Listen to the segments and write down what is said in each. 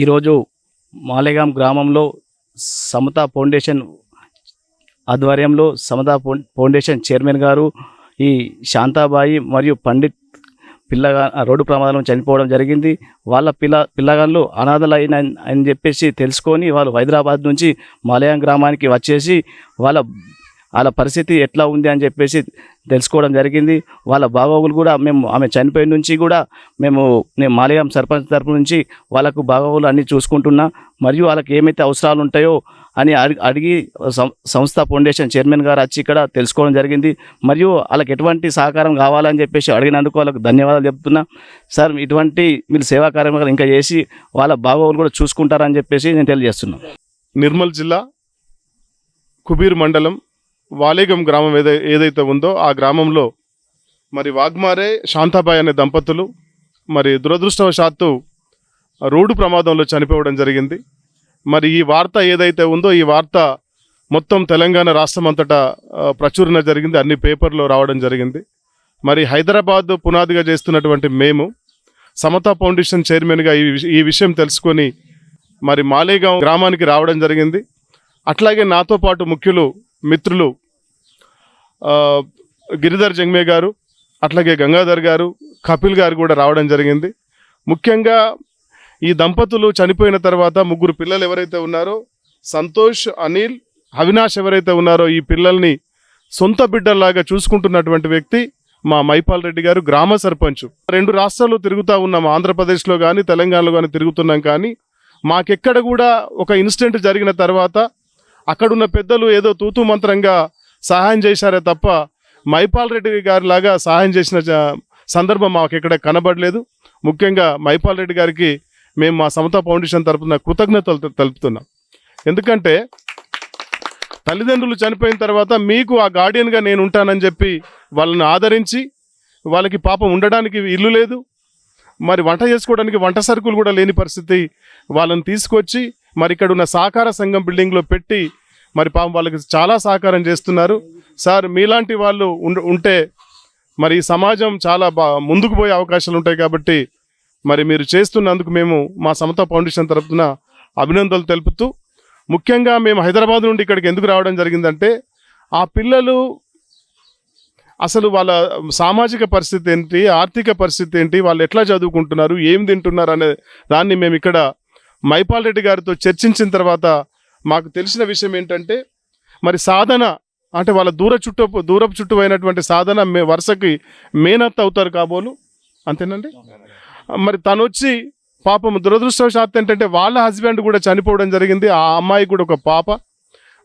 ఈరోజు మాలేగాం గ్రామంలో సమతా ఫౌండేషన్ ఆధ్వర్యంలో సమతా ఫౌండేషన్ చైర్మన్ గారు ఈ శాంతాబాయి మరియు పండిత్ పిల్లగా రోడ్డు ప్రమాదంలో చనిపోవడం జరిగింది. వాళ్ళ పిల్ల పిల్లగాళ్ళు అనాథలైన అని చెప్పేసి తెలుసుకొని వాళ్ళు హైదరాబాద్ నుంచి మలయాం గ్రామానికి వచ్చేసి వాళ్ళ వాళ్ళ పరిస్థితి ఎట్లా ఉంది అని చెప్పేసి తెలుసుకోవడం జరిగింది. వాళ్ళ బాగోగులు కూడా మేము ఆమె చనిపోయిన నుంచి కూడా మేము నేను మాలయం సర్పంచ్ తరపు నుంచి వాళ్ళకు బాగోగులు అన్నీ చూసుకుంటున్నా. మరియు వాళ్ళకి ఏమైతే అవసరాలు ఉంటాయో అని అడిగి అడిగి సం- సంస్థ ఫౌండేషన్ చైర్మన్ గారు వచ్చి ఇక్కడ తెలుసుకోవడం జరిగింది. మరియు వాళ్ళకి ఎటువంటి సహకారం కావాలని చెప్పేసి అడిగినందుకు వాళ్ళకు ధన్యవాదాలు చెప్తున్నా. సార్ ఇటువంటి మీరు సేవా కార్యక్రమాలు ఇంకా చేసి వాళ్ళ బాగోగులు కూడా చూసుకుంటారని చెప్పేసి నేను తెలియజేస్తున్నాను నిర్మల్ జిల్లా కుబీర్ మండలం వాలేగం గ్రామం ఏదై ఏదైతే ఉందో ఆ గ్రామంలో మరి వాగ్మారే శాంతాబాయ్ అనే దంపతులు మరి దురదృష్టవశాత్తు రోడ్డు ప్రమాదంలో చనిపోవడం జరిగింది. మరి ఈ వార్త ఏదైతే ఉందో ఈ వార్త మొత్తం తెలంగాణ రాష్ట్రం అంతటా ప్రచురణ జరిగింది. అన్ని పేపర్లో రావడం జరిగింది. మరి హైదరాబాద్ పునాదిగా చేస్తున్నటువంటి మేము సమతా ఫౌండేషన్ చైర్మన్గా ఈ ఈ విషయం తెలుసుకొని మరి మాలేగాం గ్రామానికి రావడం జరిగింది. అట్లాగే నాతో పాటు ముఖ్యులు మిత్రులు గిరిధర్ జంగ్మే గారు అట్లాగే గంగాధర్ గారు కపిల్ గారు కూడా రావడం జరిగింది. ముఖ్యంగా ఈ దంపతులు చనిపోయిన తర్వాత ముగ్గురు పిల్లలు ఎవరైతే ఉన్నారో సంతోష్ అనిల్ అవినాష్ ఎవరైతే ఉన్నారో ఈ పిల్లల్ని సొంత బిడ్డల్లాగా చూసుకుంటున్నటువంటి వ్యక్తి మా మైపాల్ రెడ్డి గారు గ్రామ సర్పంచ్. రెండు రాష్ట్రాల్లో తిరుగుతూ ఉన్నాం ఆంధ్రప్రదేశ్లో కానీ తెలంగాణలో కానీ తిరుగుతున్నాం కానీ మాకెక్కడ కూడా ఒక ఇన్సిడెంట్ జరిగిన తర్వాత అక్కడున్న పెద్దలు ఏదో తూతూ మంత్రంగా సహాయం చేశారే తప్ప మైపాల్ రెడ్డి గారి లాగా సహాయం చేసిన సందర్భం మాకు ఇక్కడ కనబడలేదు. ముఖ్యంగా మైపాల్ రెడ్డి గారికి మేము మా సమతా ఫౌండేషన్ తరపున కృతజ్ఞతలు తెలుపుతున్నాం. ఎందుకంటే తల్లిదండ్రులు చనిపోయిన తర్వాత మీకు ఆ గార్డియన్గా నేను ఉంటానని చెప్పి వాళ్ళని ఆదరించి వాళ్ళకి పాపం ఉండడానికి ఇల్లు లేదు. మరి వంట చేసుకోవడానికి వంట సరుకులు కూడా లేని పరిస్థితి వాళ్ళని తీసుకొచ్చి మరి ఇక్కడ ఉన్న సహకార సంఘం బిల్డింగ్లో పెట్టి మరి పాపం వాళ్ళకి చాలా సహకారం చేస్తున్నారు. సార్ మీలాంటి వాళ్ళు ఉంటే మరి సమాజం చాలా బా ముందుకు పోయే అవకాశాలు ఉంటాయి కాబట్టి మరి మీరు చేస్తున్నందుకు మేము మా సమత ఫౌండేషన్ తరఫున అభినందనలు తెలుపుతూ ముఖ్యంగా మేము హైదరాబాద్ నుండి ఇక్కడికి ఎందుకు రావడం జరిగిందంటే ఆ పిల్లలు అసలు వాళ్ళ సామాజిక పరిస్థితి ఏంటి ఆర్థిక పరిస్థితి ఏంటి వాళ్ళు ఎట్లా చదువుకుంటున్నారు ఏం తింటున్నారు అనే దాన్ని మేము ఇక్కడ మైపాల్ రెడ్డి గారితో చర్చించిన తర్వాత మాకు తెలిసిన విషయం ఏంటంటే మరి సాధన అంటే వాళ్ళ దూర చుట్టూ దూరపు చుట్టూ అయినటువంటి సాధన మే వరుసకి మేనత్ అవుతారు కాబోలు. అంతేనండి? మరి తను వచ్చి పాపం దురదృష్టవశాత్తు ఏంటంటే వాళ్ళ హస్బెండ్ కూడా చనిపోవడం జరిగింది. ఆ అమ్మాయి కూడా ఒక పాప.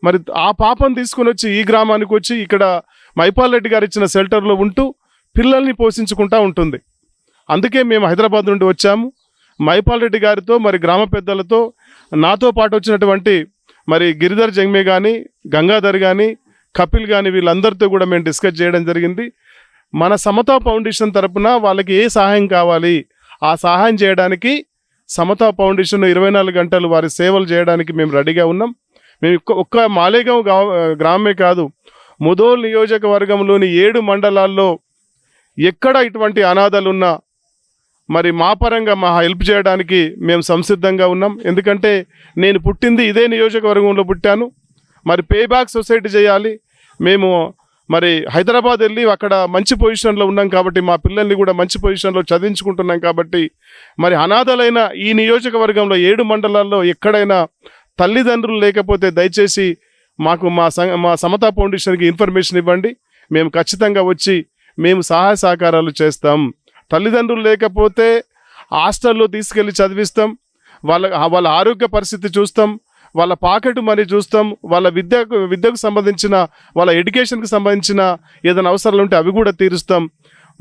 మరి ఆ పాపను తీసుకొని వచ్చి ఈ గ్రామానికి వచ్చి ఇక్కడ మైపాల్ రెడ్డి గారు ఇచ్చిన షెల్టర్లో ఉంటూ పిల్లల్ని పోషించుకుంటా ఉంటుంది. అందుకే మేము హైదరాబాద్ నుండి వచ్చాము. మైపాల్ రెడ్డి గారితో మరి గ్రామ పెద్దలతో నాతో పాటు వచ్చినటువంటి మరి గిరిధర్ జంగ్మే కానీ గంగాధర్ కానీ కపిల్ కానీ వీళ్ళందరితో కూడా మేము డిస్కస్ చేయడం జరిగింది. మన సమతా ఫౌండేషన్ తరపున వాళ్ళకి ఏ సహాయం కావాలి? ఆ సహాయం చేయడానికి సమతా ఫౌండేషన్ ఇరవై నాలుగు గంటలు వారి సేవలు చేయడానికి మేము రెడీగా ఉన్నాం. మేము ఒక్క- ఒక్క మాలేగాం గ్రామమే కాదు ముదోల్ నియోజకవర్గంలోని ఏడు మండలాల్లో ఎక్కడ ఇటువంటి అనాథలున్నా మరి మా పరంగా మా హెల్ప్ చేయడానికి మేము సంసిద్ధంగా ఉన్నాం. ఎందుకంటే నేను పుట్టింది ఇదే నియోజకవర్గంలో పుట్టాను. మరి పే బ్యాక్ సొసైటీ చేయాలి. మేము మరి హైదరాబాద్ వెళ్ళి అక్కడ మంచి పొజిషన్లో ఉన్నాం కాబట్టి మా పిల్లల్ని కూడా మంచి పొజిషన్లో చదివించుకుంటున్నాం కాబట్టి మరి అనాథలైన ఈ నియోజకవర్గంలో ఏడు మండలాల్లో ఎక్కడైనా తల్లిదండ్రులు లేకపోతే దయచేసి మాకు మా మా సమతా ఫౌండేషన్కి ఇన్ఫర్మేషన్ ఇవ్వండి. మేము ఖచ్చితంగా వచ్చి మేము సహాయ సహకారాలు చేస్తాం. తల్లిదండ్రులు లేకపోతే హాస్టల్లో తీసుకెళ్ళి చదివిస్తాం. వాళ్ళ వాళ్ళ ఆరోగ్య పరిస్థితి చూస్తాం. వాళ్ళ పాకెట్ మనీ చూస్తాం. వాళ్ళ విద్యకు విద్యకు సంబంధించిన వాళ్ళ ఎడ్యుకేషన్కి సంబంధించిన ఏదైనా అవసరాలు ఉంటే అవి కూడా తీరుస్తాం.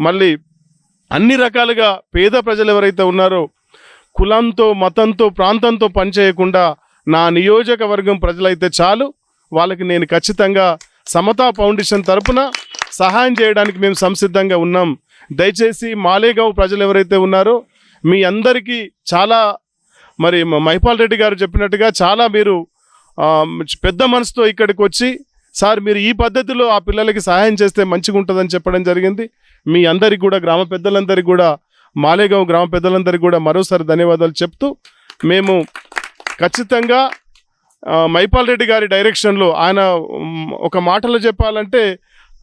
మళ్ళీ అన్ని రకాలుగా పేద ప్రజలు ఎవరైతే ఉన్నారో కులంతో మతంతో ప్రాంతంతో పనిచేయకుండా నా నియోజకవర్గం ప్రజలైతే చాలు. వాళ్ళకి నేను ఖచ్చితంగా సమతా ఫౌండేషన్ తరపున సహాయం చేయడానికి మేము సంసిద్ధంగా ఉన్నాం. దయచేసి మాలేగావ్ ప్రజలు ఎవరైతే ఉన్నారో మీ అందరికీ చాలా మరి మహిపాల్ మైపాల్ రెడ్డి గారు చెప్పినట్టుగా చాలా మీరు పెద్ద మనసుతో ఇక్కడికి వచ్చి సార్ మీరు ఈ పద్ధతిలో ఆ పిల్లలకి సహాయం చేస్తే మంచిగా ఉంటుందని చెప్పడం జరిగింది. మీ అందరికి కూడా గ్రామ పెద్దలందరికీ కూడా మాలేగావ్ గ్రామ పెద్దలందరికీ కూడా మరోసారి ధన్యవాదాలు చెప్తూ మేము ఖచ్చితంగా మైపాల్ రెడ్డి గారి డైరెక్షన్లో ఆయన ఒక మాటలో చెప్పాలంటే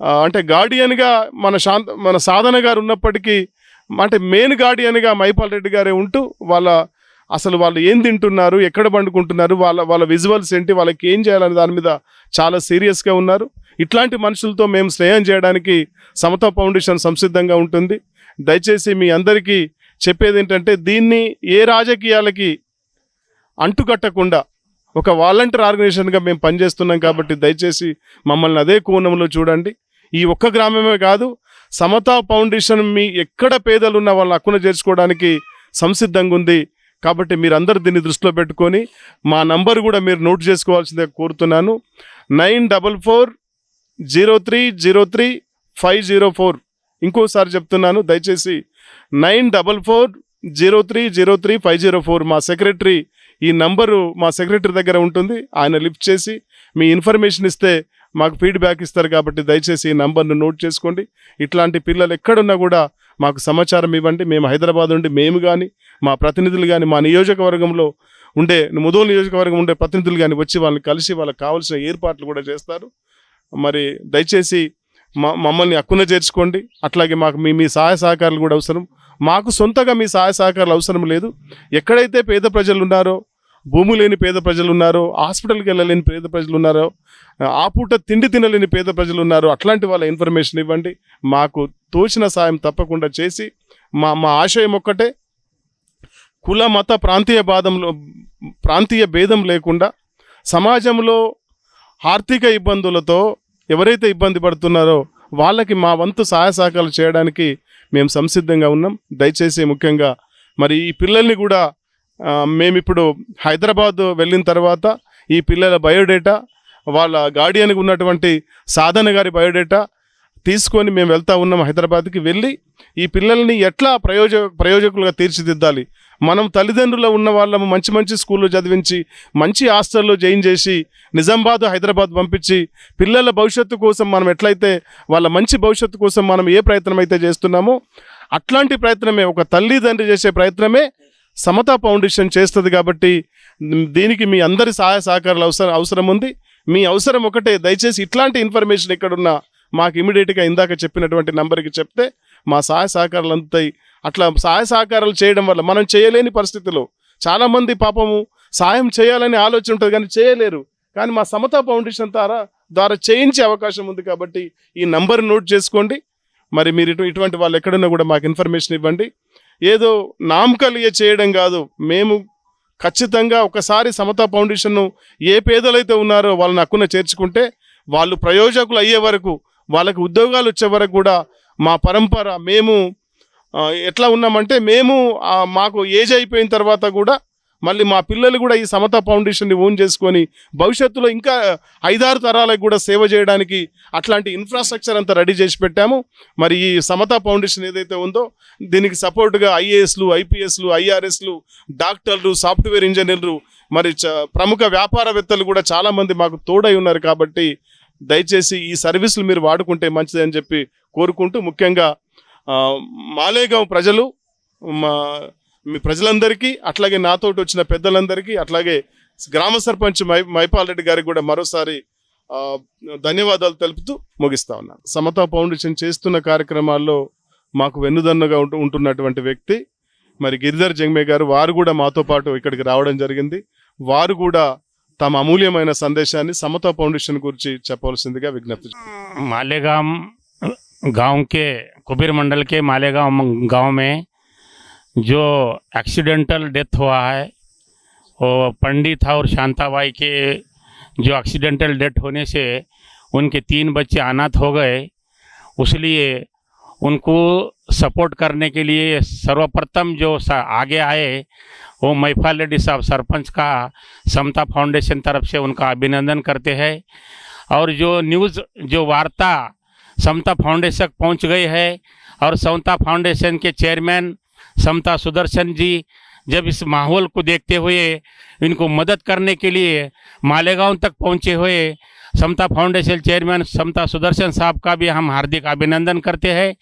అంటే గార్డియన్గా మన శాంత మన సాధన గారు ఉన్నప్పటికీ అంటే మెయిన్ గార్డియన్గా మైపాల్ రెడ్డి గారే ఉంటూ వాళ్ళ అసలు వాళ్ళు ఏం తింటున్నారు ఎక్కడ పండుకుంటున్నారు వాళ్ళ వాళ్ళ విజువల్స్ ఏంటి వాళ్ళకి ఏం చేయాలనే దాని మీద చాలా సీరియస్గా ఉన్నారు. ఇట్లాంటి మనుషులతో మేము స్నేహం చేయడానికి సమత ఫౌండేషన్ సంసిద్ధంగా ఉంటుంది. దయచేసి మీ అందరికీ చెప్పేది ఏంటంటే దీన్ని ఏ రాజకీయాలకి అంటుకట్టకుండా ఒక వాలంటీర్ ఆర్గనైజేషన్గా మేము పనిచేస్తున్నాం కాబట్టి దయచేసి మమ్మల్ని అదే కోణంలో చూడండి. ఈ ఒక్క గ్రామమే కాదు సమతా ఫౌండేషన్ మీ ఎక్కడ పేదలు ఉన్న వాళ్ళని హక్కున చేర్చుకోవడానికి సంసిద్ధంగా ఉంది. కాబట్టి మీరందరూ దీన్ని దృష్టిలో పెట్టుకొని మా నంబర్ కూడా మీరు నోట్ చేసుకోవాల్సిందే కోరుతున్నాను. Nine double four zero three zero three five zero four. ఇంకోసారి చెప్తున్నాను దయచేసి nine double four zero three zero three five zero four మా సెక్రటరీ ఈ నంబరు మా సెక్రటరీ దగ్గర ఉంటుంది. ఆయన లిఫ్ట్ చేసి మీ ఇన్ఫర్మేషన్ ఇస్తే మాకు ఫీడ్బ్యాక్ ఇస్తారు కాబట్టి దయచేసి ఈ నంబర్ను నోట్ చేసుకోండి. ఇట్లాంటి పిల్లలు ఎక్కడున్నా కూడా మాకు సమాచారం ఇవ్వండి. మేము హైదరాబాద్ నుండి మేము కానీ మా ప్రతినిధులు కానీ మా నియోజకవర్గంలో ఉండే ముదో నియోజకవర్గం ఉండే ప్రతినిధులు కానీ వచ్చి వాళ్ళని కలిసి వాళ్ళకి కావాల్సిన ఏర్పాట్లు కూడా చేస్తారు. మరి దయచేసి మమ్మల్ని అక్కున చేర్చుకోండి. అట్లాగే మాకు మీ మీ సహాయ సహకారాలు కూడా అవసరం. మాకు సొంతగా మీ సహాయ సహకారాలు అవసరం లేదు. ఎక్కడైతే పేద ప్రజలు ఉన్నారో భూమి లేని పేద ప్రజలు ఉన్నారు హాస్పిటల్కి వెళ్ళలేని పేద ప్రజలు ఉన్నారో ఆ పూట తిండి తినలేని పేద ప్రజలు ఉన్నారు అట్లాంటి వాళ్ళ ఇన్ఫర్మేషన్ ఇవ్వండి. మాకు తోచిన సాయం తప్పకుండా చేసి మా మా ఆశయం ఒక్కటే కుల మత ప్రాంతీయ బాధంలో ప్రాంతీయ భేదం లేకుండా సమాజంలో ఆర్థిక ఇబ్బందులతో ఎవరైతే ఇబ్బంది పడుతున్నారో వాళ్ళకి మా వంతు సహాయ సహకారాలు చేయడానికి మేము సంసిద్ధంగా ఉన్నాం. దయచేసి ముఖ్యంగా మరి ఈ పిల్లల్ని కూడా మేమిప్పుడు హైదరాబాద్ వెళ్ళిన తర్వాత ఈ పిల్లల బయోడేటా వాళ్ళ గార్డియన్కి ఉన్నటువంటి సాధన గారి బయోడేటా తీసుకొని మేము వెళ్తా ఉన్నాం హైదరాబాద్కి వెళ్ళి ఈ పిల్లల్ని ఎట్లా ప్రయోజ ప్రయోజకులుగా తీర్చిదిద్దాలి? మనం తల్లిదండ్రులు ఉన్న వాళ్ళము మంచి మంచి స్కూల్లో చదివించి మంచి హాస్టల్లో జాయిన్ చేసి నిజామాబాద్ హైదరాబాద్ పంపించి పిల్లల భవిష్యత్తు కోసం మనం ఎట్లయితే వాళ్ళ మంచి భవిష్యత్తు కోసం మనం ఏ ప్రయత్నం అయితే చేస్తున్నామో అట్లాంటి ప్రయత్నమే ఒక తల్లిదండ్రి చేసే ప్రయత్నమే సమతా ఫౌండేషన్ చేస్తుంది కాబట్టి దీనికి మీ అందరి సహాయ సహకారాలు అవసరం అవసరం ఉంది. మీ అవసరం ఒకటే దయచేసి ఇట్లాంటి ఇన్ఫర్మేషన్ ఎక్కడున్నా మాకు ఇమీడియట్గా ఇందాక చెప్పినటువంటి నంబర్కి చెప్తే మా సహాయ సహకారాలు అందుతాయి. అట్లా సహాయ సహకారాలు చేయడం వల్ల మనం చేయలేని పరిస్థితిలో చాలామంది పాపము సాయం చేయాలని ఆలోచన ఉంటుంది కానీ చేయలేరు. కానీ మా సమతా ఫౌండేషన్ ద్వారా ద్వారా చేయించే అవకాశం ఉంది కాబట్టి ఈ నంబర్ నోట్ చేసుకోండి. మరి మీరు ఇటు ఇటువంటి వాళ్ళు ఎక్కడున్నా కూడా మాకు ఇన్ఫర్మేషన్ ఇవ్వండి. ఏదో నామకలియ చేయడం కాదు. మేము ఖచ్చితంగా ఒకసారి సమతా ఫౌండేషన్ను ఏ పేదలైతే ఉన్నారో వాళ్ళని హక్కున చేర్చుకుంటే వాళ్ళు ప్రయోజకులు అయ్యే వరకు వాళ్ళకి ఉద్యోగాలు వచ్చే వరకు కూడా మా పరంపర మేము ఎట్లా ఉన్నామంటే మేము మాకు ఏజ్ అయిపోయిన తర్వాత కూడా మళ్ళీ మా పిల్లలు కూడా ఈ సమత ఫౌండేషన్ని ఓన్ చేసుకొని భవిష్యత్తులో ఇంకా ఐదారు తరాలకు కూడా సేవ చేయడానికి అట్లాంటి ఇన్ఫ్రాస్ట్రక్చర్ అంతా రెడీ చేసి పెట్టాము. మరి ఈ సమత ఫౌండేషన్ ఏదైతే ఉందో దీనికి సపోర్ట్గా ఐఏఎస్లు ఐపీఎస్లు ఐఆర్ఎస్లు డాక్టర్లు సాఫ్ట్వేర్ ఇంజనీర్లు మరి చ- ప్రముఖ వ్యాపారవేత్తలు కూడా చాలామంది మాకు తోడై ఉన్నారు కాబట్టి దయచేసి ఈ సర్వీసులు మీరు వాడుకుంటే మంచిది అని చెప్పి కోరుకుంటూ ముఖ్యంగా మాలేగాం ప్రజలు మా మీ ప్రజలందరికీ అట్లాగే నాతోటి వచ్చిన పెద్దలందరికీ అట్లాగే గ్రామ సర్పంచ్ మై మైపాల్ రెడ్డి గారికి కూడా మరోసారి ఆ, ధన్యవాదాలు తెలుపుతూ ముగిస్తా ఉన్నాను సమతా ఫౌండేషన్ చేస్తున్న కార్యక్రమాల్లో మాకు వెన్నుదన్నుగా ఉంటూ ఉంటున్నటువంటి వ్యక్తి మరి గిరిధర్ జంగ్మే గారు వారు కూడా మాతో పాటు ఇక్కడికి రావడం జరిగింది వారు కూడా తమ అమూల్యమైన సందేశాన్ని సమతా ఫౌండేషన్ గురించి చెప్పవలసిందిగా విజ్ఞప్తి मालेगांव गांव के कुबीर मंडल के मालेगांव गांव में जो एक्सीडेंटल डेथ हुआ है, वो पंडित और शांताबाई के जो एक्सीडेंटल डेथ होने से उनके तीन बच्चे अनाथ हो गए। उसलिए उनको सपोर्ट करने के लिए सर्वप्रथम जो आगे आए, वो मैफाल लेडी साहब सरपंच का समता फाउंडेशन तरफ़ से उनका अभिनंदन करते हैं। और जो न्यूज़, जो वार्ता समता फाउंडेशन पहुँच गई है और समता फाउंडेशन के चेयरमैन समता सुदर्शन जी, जब इस माहौल को देखते हुए इनको मदद करने के लिए मालेगांव तक पहुँचे हुए समता फाउंडेशन चेयरमैन समता सुदर्शन साहब का भी हम हार्दिक अभिनंदन करते हैं।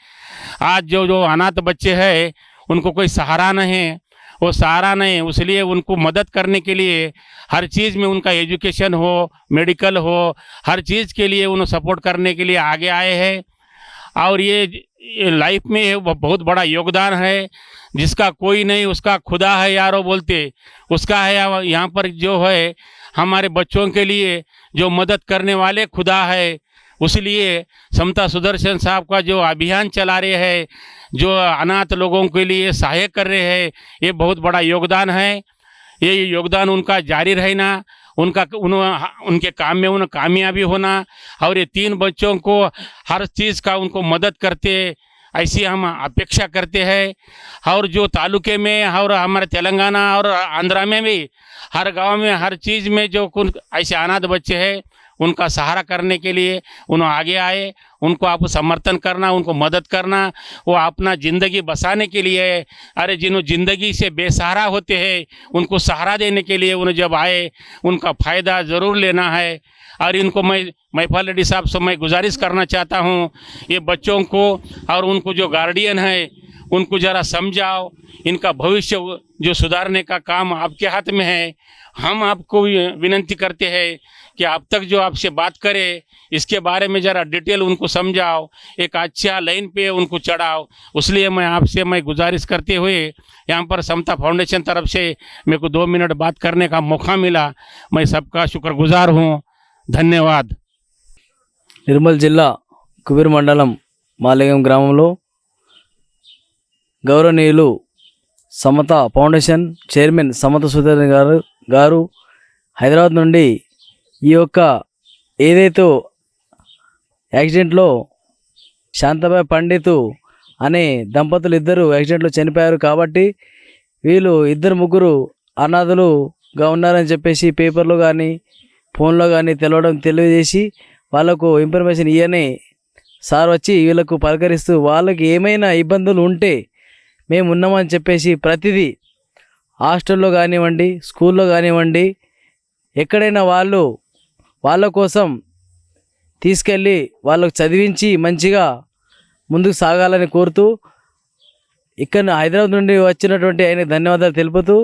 आज जो जो अनाथ बच्चे हैं, उनको कोई सहारा नहीं, वो सहारा नहीं उसलिए उनको मदद करने के लिए हर चीज़ में उनका एजुकेशन हो, मेडिकल हो, हर चीज़ के लिए उन्हें सपोर्ट करने के लिए आगे आए हैं। और ये लाइफ में बहुत बड़ा योगदान है। जिसका कोई नहीं उसका खुदा है यारो बोलते। उसका है यहाँ पर जो है हमारे बच्चों के लिए जो मदद करने वाले खुदा है उसलिए समता सुदर्शन साहब का जो अभियान चला रहे हैं जो अनाथ लोगों के लिए सहायक कर रहे हैं ये बहुत बड़ा योगदान है। ये योगदान उनका जारी रहना उनका उन, उनके काम में उन कामयाबी होना और ये तीन बच्चों को हर चीज़ का उनको मदद करते ऐसी हम अपेक्षा करते हैं। और जो तालुके में और हमारे तेलंगाना और आंध्रा में भी, हर गाँव में हर चीज़ में जो कुछ ऐसे अनाथ बच्चे हैं उनका सहारा करने के लिए उन्होंने आगे आए, उनको आप समर्थन करना, उनको मदद करना, वो अपना ज़िंदगी बसाने के लिए, अरे जिन्हों ज़िंदगी से बेसहारा होते हैं, उनको सहारा देने के लिए उन्हें जब आए, उनका फ़ायदा ज़रूर लेना है। और इनको मैं मैफल रेड्डी साहब से मैं गुजारिश करना चाहता हूँ, ये बच्चों को और उनको जो गार्डियन है, उनको ज़रा समझाओ, इनका भविष्य जो सुधारने का काम आपके हाथ में है, हम आपको विनंती करते हैं कि अब तक जो आपसे बात करे इसके बारे में ज़रा डिटेल उनको समझाओ एक अच्छा लाइन पे उनको चढ़ाओ इसलिए मैं आपसे मैं गुजारिश करते हुए यहाँ पर समता फाउंडेशन तरफ से मेरे को दो मिनट बात करने का मौका मिला मैं सबका शुक्रगुजार हूँ धन्यवाद నిర్మల్ జిల్లా కుబీర్ మండలం మాలేగం గ్రామంలో గౌరవనీయులు సమత ఫౌండేషన్ చైర్మన్ సమత సుధర్ గారు గారు హైదరాబాద్ నుండి ఈ యొక్క ఏదైతే యాక్సిడెంట్లో శాంతభాయ్ పండితు అనే దంపతులు ఇద్దరు యాక్సిడెంట్లో చనిపోయారు కాబట్టి వీళ్ళు ఇద్దరు ముగ్గురు అనాథలుగా ఉన్నారని చెప్పేసి పేపర్లో కానీ ఫోన్లో కానీ తెలవడం తెలియజేసి వాళ్ళకు ఇన్ఫర్మేషన్ ఇవ్వని సార్ వచ్చి వీళ్ళకు పలకరిస్తూ వాళ్ళకి ఏమైనా ఇబ్బందులు ఉంటే మేము ఉన్నామని చెప్పేసి ప్రతిదీ హాస్టల్లో కానివ్వండి స్కూల్లో కానివ్వండి ఎక్కడైనా వాళ్ళు వాళ్ళ కోసం తీసుకెళ్ళి వాళ్ళకు చదివించి మంచిగా ముందుకు సాగాలని కోరుతూ ఇక్కడ హైదరాబాద్ నుండి వచ్చినటువంటి ఆయన ధన్యవాదాలు తెలుపుతూ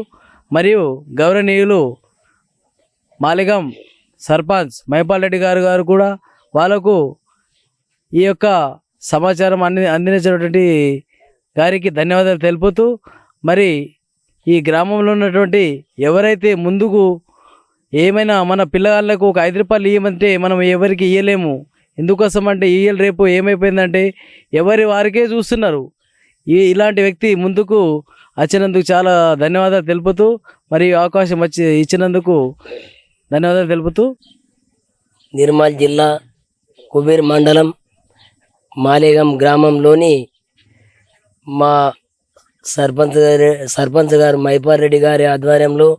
మరియు గౌరవనీయులు మాలిగం సర్పంచ్ మైపాల్ రెడ్డి గారు గారు కూడా వాళ్ళకు ఈ యొక్క సమాచారం అంది అందించినటువంటి గారికి ధన్యవాదాలు తెలుపుతూ మరి ఈ గ్రామంలో ఉన్నటువంటి ఎవరైతే ముందుకు ఏమైనా మన పిల్లగాళ్ళకు ఒక ఐదు రూపాయలు ఇవ్వమంటే మనం ఎవరికి ఇవ్వలేము ఎందుకోసం అంటే ఇయ్యలు రేపు ఏమైపోయిందంటే ఎవరి వారికే చూస్తున్నారు. ఈ ఇలాంటి వ్యక్తి ముందుకు వచ్చినందుకు చాలా ధన్యవాదాలు తెలుపుతూ మరి అవకాశం వచ్చి ఇచ్చినందుకు ధన్యవాదాలు తెలుపుతూ. నిర్మల్ జిల్లా కుబేర్ మండలం మాలేగం గ్రామంలోని మా సర్పంచ్ గారి సర్పంచ్ గారు మైపాల్ రెడ్డి గారి ఆధ్వర్యంలో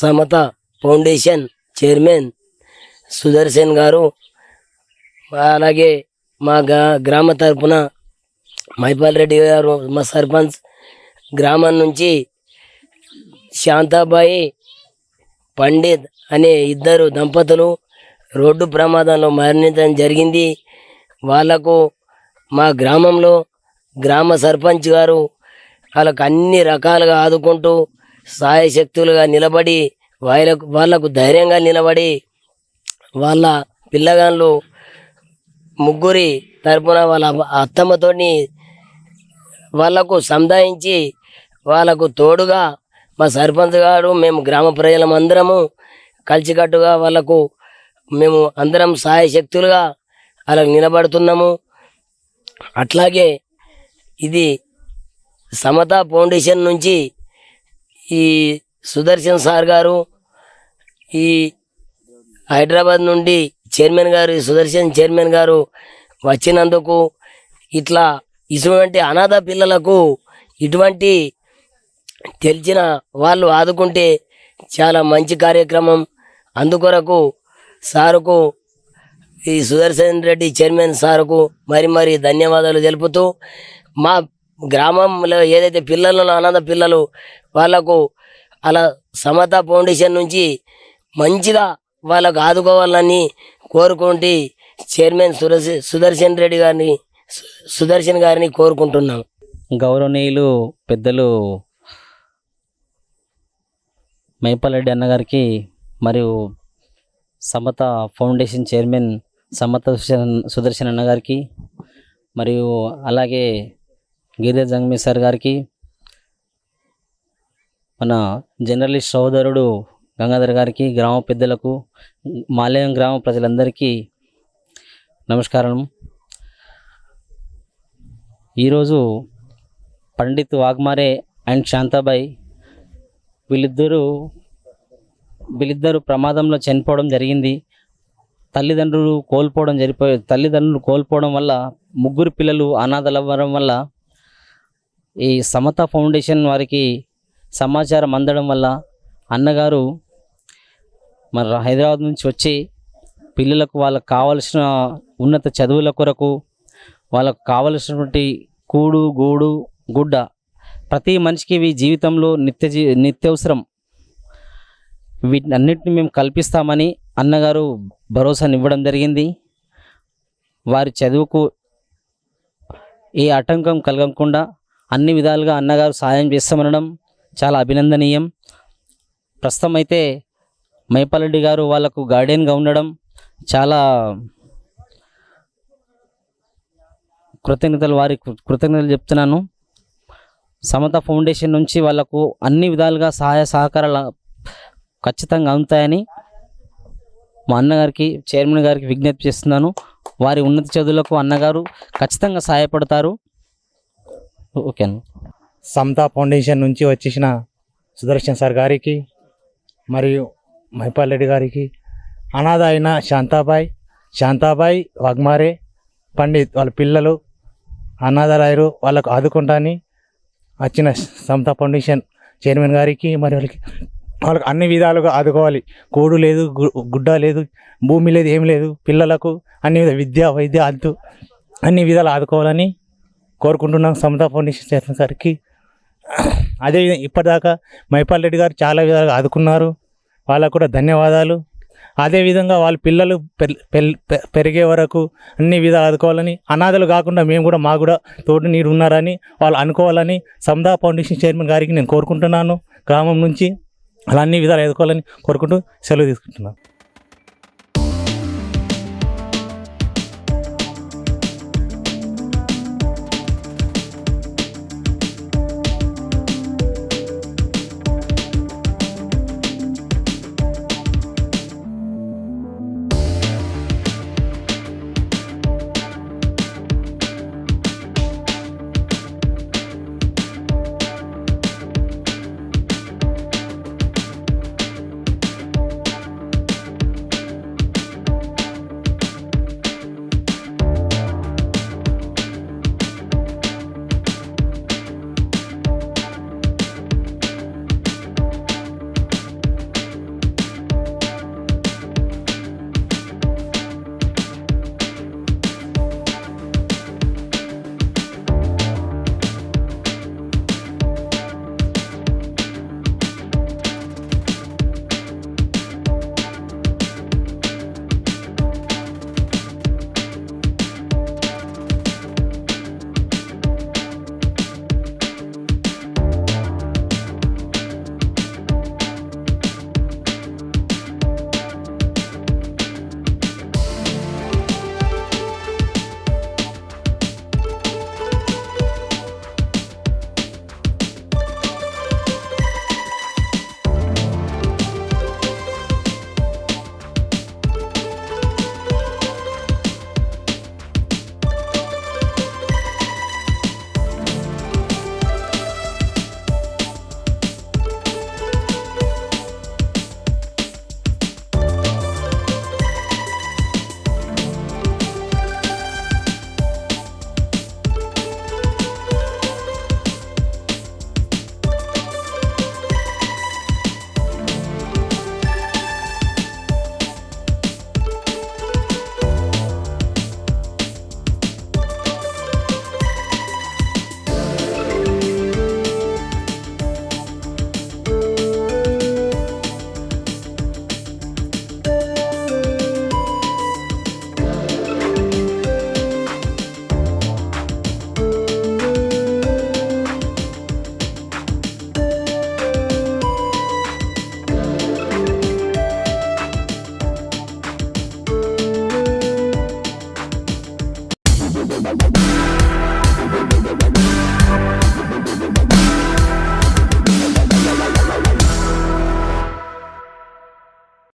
సమత ఫౌండేషన్ చైర్మన్ సుదర్శన్ గారు అలాగే మా గ్రామ తరపున మైపాల్ రెడ్డి గారు మా సర్పంచ్ గ్రామం నుంచి శాంతాబాయి పండిత్ అనే ఇద్దరు దంపతులు రోడ్డు ప్రమాదంలో మరణించడం జరిగింది. వాళ్ళకు మా గ్రామంలో గ్రామ సర్పంచ్ గారు వాళ్ళకు అన్ని రకాలుగా ఆదుకుంటూ సాయశక్తులుగా నిలబడి వాళ్ళకు వాళ్ళకు ధైర్యంగా నిలబడి వాళ్ళ పిల్లగాళ్ళు ముగ్గురి తరపున వాళ్ళ అత్తమ్మతోని వాళ్ళకు సంధాయించి వాళ్ళకు తోడుగా మా సర్పంచ్ గారు మేము గ్రామ ప్రజలం అందరము కలిసికట్టుగా వాళ్ళకు మేము అందరం సహాయశక్తులుగా వాళ్ళకు నిలబడుతున్నాము. అట్లాగే ఇది సమతా ఫౌండేషన్ నుంచి ఈ సుదర్శన్ సార్ గారు ఈ హైదరాబాద్ నుండి చైర్మన్ గారు సుదర్శన్ చైర్మన్ గారు వచ్చినందుకు ఇట్లా ఇటువంటి అనాథ పిల్లలకు ఇటువంటి తెలిసిన వాళ్ళు ఆదుకుంటే చాలా మంచి కార్యక్రమం. అందుకొరకు సారుకు ఈ సుదర్శన్ రెడ్డి చైర్మన్ సారుకు మరి మరి ధన్యవాదాలు తెలుపుతూ మా గ్రామంలో ఏదైతే పిల్లలు అనాథ పిల్లలు వాళ్ళకు అలా సమత ఫౌండేషన్ నుంచి మంచిగా వాళ్ళకు ఆదుకోవాలని కోరుకుంటే చైర్మన్ సురస్ సుదర్శన్ రెడ్డి గారిని సు- సుదర్శన్ గారిని కోరుకుంటున్నాం. గౌరవనీయులు పెద్దలు మైపాలరెడ్డి అన్నగారికి మరియు సమత ఫౌండేషన్ చైర్మన్ సమత సుదర్శన్- సుదర్శన్ మరియు అలాగే గిరిజ జంగమి సార్ గారికి మన జర్నలిస్ట్ సోదరుడు గంగాధర్ గారికి గ్రామ పెద్దలకు మాలయం గ్రామ ప్రజలందరికీ నమస్కారం. ఈరోజు పండిత్ వాగ్మారే అండ్ శాంతాబాయ్ వీళ్ళిద్దరూ వీళ్ళిద్దరూ ప్రమాదంలో చనిపోవడం జరిగింది. తల్లిదండ్రులు కోల్పోవడం జరిపోయి తల్లిదండ్రులు కోల్పోవడం వల్ల ముగ్గురు పిల్లలు అనాథలు అవ్వడం వల్ల ఈ సమత ఫౌండేషన్ వారికి సమాచారం అందడం వల్ల అన్నగారు మన హైదరాబాద్ నుంచి వచ్చి పిల్లలకు వాళ్ళకు కావలసిన ఉన్నత చదువుల కొరకు వాళ్ళకు కావలసినటువంటి కూడు గూడు గుడ్డ ప్రతి మనిషికి ఇవి జీవితంలో నిత్య జీ నిత్యవసరం. వీటన్నిటిని మేము కల్పిస్తామని అన్నగారు భరోసానివ్వడం జరిగింది. వారి చదువుకు ఏ ఆటంకం కలగకుండా అన్ని విధాలుగా అన్నగారు సాయం చేస్తామనడం చాలా అభినందనీయం. ప్రస్తుతం అయితే మైపాలరెడ్డి గారు వాళ్ళకు గార్డియన్గా ఉండడం చాలా కృతజ్ఞతలు వారి కృతజ్ఞతలు చెప్తున్నాను. సమత ఫౌండేషన్ నుంచి వాళ్ళకు అన్ని విధాలుగా సహాయ సహకారాలు ఖచ్చితంగా అందుతాయని మా అన్నగారికి చైర్మన్ గారికి విజ్ఞప్తి చేస్తున్నాను. వారి ఉన్నత చదువులకు అన్నగారు ఖచ్చితంగా సహాయపడతారు. ఓకే సమతా ఫౌండేషన్ నుంచి వచ్చేసిన సుదర్శన్ సార్ గారికి మరియు మైపాల్ రెడ్డి గారికి అనాథ అయిన శాంతాబాయి శాంతాబాయి వాగ్మారే పండిత్ వాళ్ళ పిల్లలు అనాథరాయరు వాళ్ళకు ఆదుకుంటాని వచ్చిన సమత ఫౌండేషన్ చైర్మన్ గారికి మరి వాళ్ళకి వాళ్ళకి అన్ని విధాలుగా ఆదుకోవాలి. కోడు లేదు గుడ్డ లేదు భూమి లేదు ఏం లేదు పిల్లలకు అన్ని విధ విద్య వైద్య అద్దు అన్ని విధాలు ఆదుకోవాలని కోరుకుంటున్నాం సమత ఫౌండేషన్ చైర్మన్ గారికి. అదే ఇప్పటిదాకా మైపాల్ రెడ్డి గారు చాలా విధాలుగా ఆదుకున్నారు. వాళ్ళకు కూడా ధన్యవాదాలు. అదేవిధంగా వాళ్ళ పిల్లలు పె- పెరిగే వరకు అన్ని విధాలు ఆదుకోవాలని అనాథలు కాకుండా మేము కూడా మాకు కూడా తోడు నీరు ఉన్నారని వాళ్ళు అనుకోవాలని సమదా ఫౌండేషన్ చైర్మన్ గారికి నేను కోరుకుంటున్నాను. గ్రామం నుంచి అలా అన్ని విధాలు ఎదుర్కోవాలని కోరుకుంటూ సెలవు తీసుకుంటున్నాను.